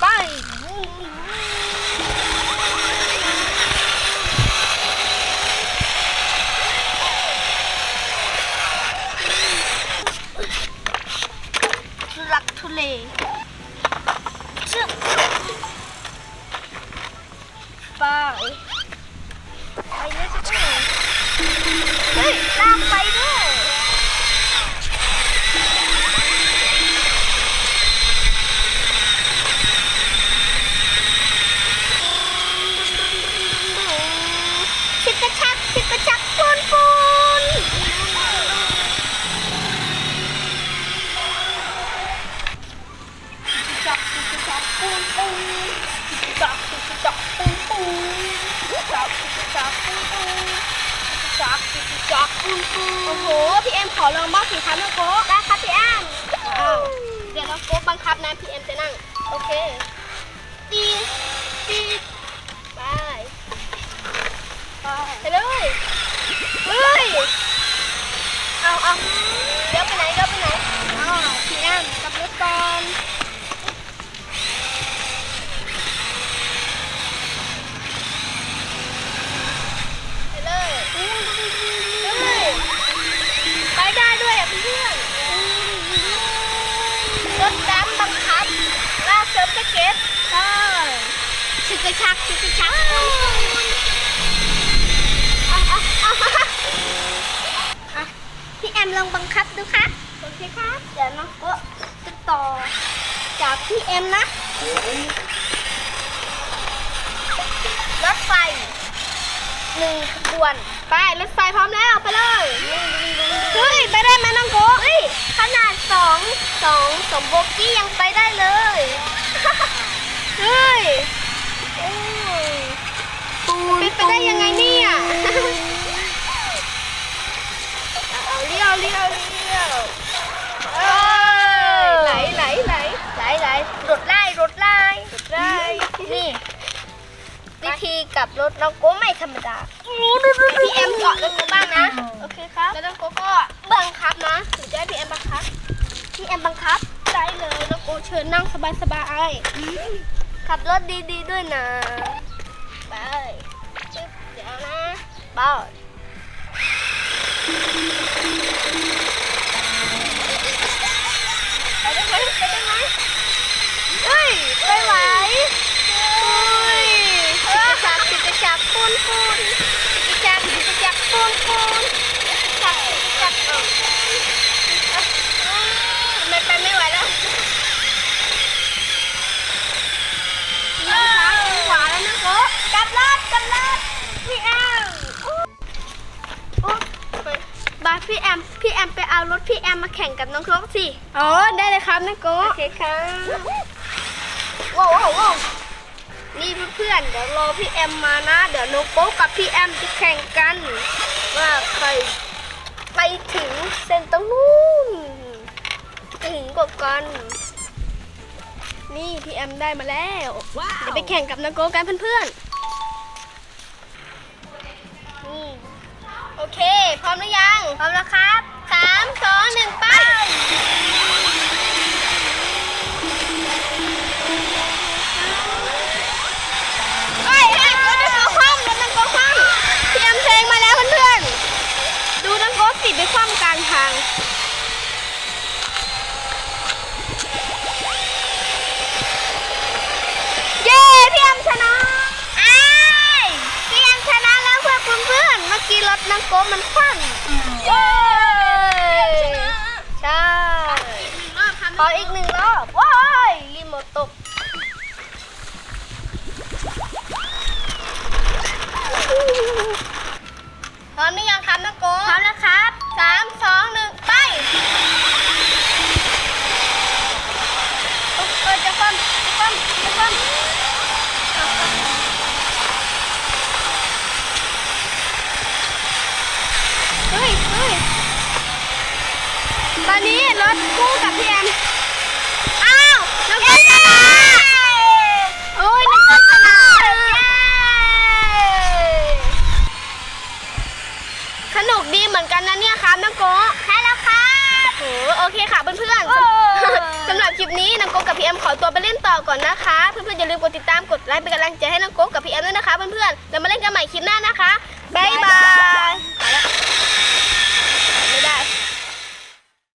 ไปับจิกจับปุ้งปุ้งจิกจับจิกจับปุ้งปุ้งโอ้โห พี่เอ็มขอลองบ้างสิคะน้องโก้ได้ครับพี่แอมอ้าเดี๋ยวน้องโก้บังคับนะพี่เอ็มจะนั่ง โอเค ตีตีไป ไปเลย เฮ้ย เอาเอา ช่ชิกกระชักชิกกระชักพี่แอมลองบังคับดูครับโอเคครับเดี๋ยวน้องก็จะต่อจากพี่เอ็มนะรถไฟหนึ่งขบวน ไปรถไฟพร้อมแล้วไปเลยเฮ้ยไปได้ไหมน้องโก้ขนาดสองสองสมโบกี้ยังไปได้เลย เฮ้ยโอ้ยเป็นไปได้ยังไงเนี่ย เอาเลี้ยวเลี้ยวเลี้ยวเอ้ยไหลไหลไหลไหลไหลรถไล่รถไล่ได้นี่ วิธีกลับรถเราก็ไม่ธรรมดาพี่เอ็มเกาะน้องโก้บ้างนะ โอเคครับ แล้วน้องโก้ก็บังคับนะหรือจะให้พี่เอ็มบังคับ พี่แอมบังคับ ได้เลยน้องโก้เชิญนั่งสบายสบาย ขับรถดีๆด้วยนะ พี่แอม พี่แอมไปเอารถพี่แอมมาแข่งกับน้องโคกสิอ๋อได้เลยครับน้องโก้โอเคครับว้าวว้าวว้าวนี่เพื่อนๆเดี๋ยวรอพี่แอมมานะ เดี๋ยวน้องโก้กับพี่แอมจะแข่งกัน ว่าใครไปถึงเส้นตรงนู้นถึงกว่ากัน นี่พี่แอมได้มาแล้ว เดี๋ยวไปแข่งกับน้องโก้กันเพื่อนๆ โอเค พร้อมหรือยัง พร้อมแล้วครับสามสองหนึ่งไป มื่อกี้รถนังโก้มันคว่ำเย้ใช่ขออีกหนึ่ง อนนี้รถกู้กับพี่แอม อ้าวนักโกชนะโอ้ยนักโกชนะสนุกดีเหมือนกันนะเนี่ยครับนักโกใช่แล้วครับโอ้โอเคค่ะเพื่อนๆสำหรับคลิปนี้น้องโก๊กกับพี่แอมขอตัวไปเล่นต่อก่อนนะคะ เพื่อนๆอย่าลืมกดติดตามกดไลค์เป็นกำลังใจให้น้องโก๊กกับพี่แอมด้วยนะคะเพื่อนๆแล้วมาเล่นกันใหม่คลิปหน้านะคะบ๊ายบาย